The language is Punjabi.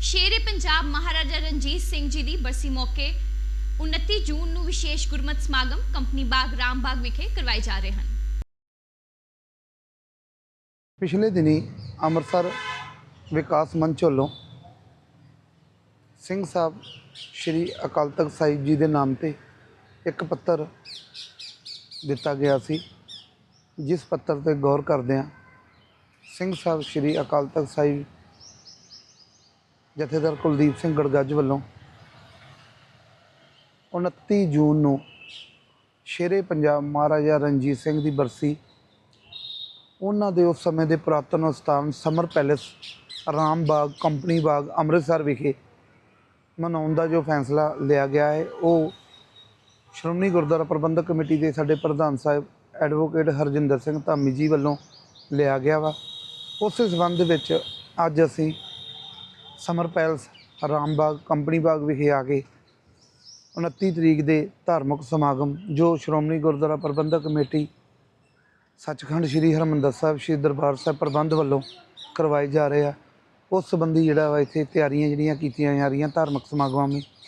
ਸ਼ੇਰੇ ਪੰਜਾਬ ਮਹਾਰਾਜਾ ਰਣਜੀਤ ਸਿੰਘ ਜੀ ਦੀ ਬਰਸੀ ਮੌਕੇ 29 ਜੂਨ ਨੂੰ ਵਿਸ਼ੇਸ਼ ਗੁਰਮਤਿ ਸਮਾਗਮ ਕੰਪਨੀ ਬਾਗ ਰਾਮਬਾਗ ਵਿਖੇ ਕਰਵਾਏ ਜਾ ਰਹੇ ਹਨ। ਪਿਛਲੇ ਦਿਨੀ ਅੰਮ੍ਰਿਤਸਰ ਵਿਕਾਸ ਮੰਚ ਵੱਲੋਂ ਸਿੰਘ ਸਾਹਿਬ ਸ੍ਰੀ ਅਕਾਲ ਤਖਤ ਸਾਹਿਬ ਜੀ ਦੇ ਨਾਮ ਤੇ ਇੱਕ ਪੱਤਰ ਦਿੱਤਾ ਗਿਆ ਸੀ, ਜਿਸ ਪੱਤਰ ਤੇ ਗੌਰ ਕਰਦਿਆਂ ਸਿੰਘ ਸਾਹਿਬ ਸ੍ਰੀ ਅਕਾਲ ਤਖਤ ਸਾਹਿਬ ਜਥੇਦਾਰ ਕੁਲਦੀਪ ਸਿੰਘ ਗੜਗੱਜ ਵੱਲੋਂ 29 ਜੂਨ ਨੂੰ ਸ਼ੇਰੇ ਪੰਜਾਬ ਮਹਾਰਾਜਾ ਰਣਜੀਤ ਸਿੰਘ ਦੀ ਬਰਸੀ, ਉਹਨਾਂ ਦੇ ਉਸ ਸਮੇਂ ਦੇ ਪੁਰਾਤਨ ਸਥਾਨ summer palace, Ram Bagh, company Bagh, Amritsar ਵਿਖੇ ਮਨਾਉਣ ਦਾ ਜੋ ਫੈਸਲਾ ਲਿਆ ਗਿਆ ਹੈ, ਉਹ ਸ਼੍ਰੋਮਣੀ ਗੁਰਦੁਆਰਾ ਪ੍ਰਬੰਧਕ ਕਮੇਟੀ ਦੇ ਸਾਡੇ ਪ੍ਰਧਾਨ ਸਾਹਿਬ ਐਡਵੋਕੇਟ ਹਰਜਿੰਦਰ ਸਿੰਘ ਧਾਮੀ ਜੀ ਵੱਲੋਂ ਲਿਆ ਗਿਆ ਵਾ। ਉਸੇ ਸਬੰਧ ਵਿੱਚ ਅੱਜ ਅਸੀਂ summer palace Ram Bagh company Bagh ਵਿਖੇ ਆ ਕੇ 29 ਤਰੀਕ ਦੇ ਧਾਰਮਿਕ ਸਮਾਗਮ, ਜੋ ਸ਼੍ਰੋਮਣੀ ਗੁਰਦੁਆਰਾ ਪ੍ਰਬੰਧਕ ਕਮੇਟੀ, ਸੱਚਖੰਡ ਸ੍ਰੀ ਹਰਿਮੰਦਰ ਸਾਹਿਬ, ਸ੍ਰੀ ਦਰਬਾਰ ਸਾਹਿਬ ਪ੍ਰਬੰਧ ਵੱਲੋਂ ਕਰਵਾਏ ਜਾ ਰਹੇ ਆ। ਉਸ ਸੰਬੰਧੀ ਜਿਹੜਾ ਵਾ ਇੱਥੇ ਤਿਆਰੀਆਂ ਜਿਹੜੀਆਂ ਕੀਤੀਆਂ ਜਾ ਰਹੀਆਂ ਧਾਰਮਿਕ ਸਮਾਗਮਾਂ ਵਿੱਚ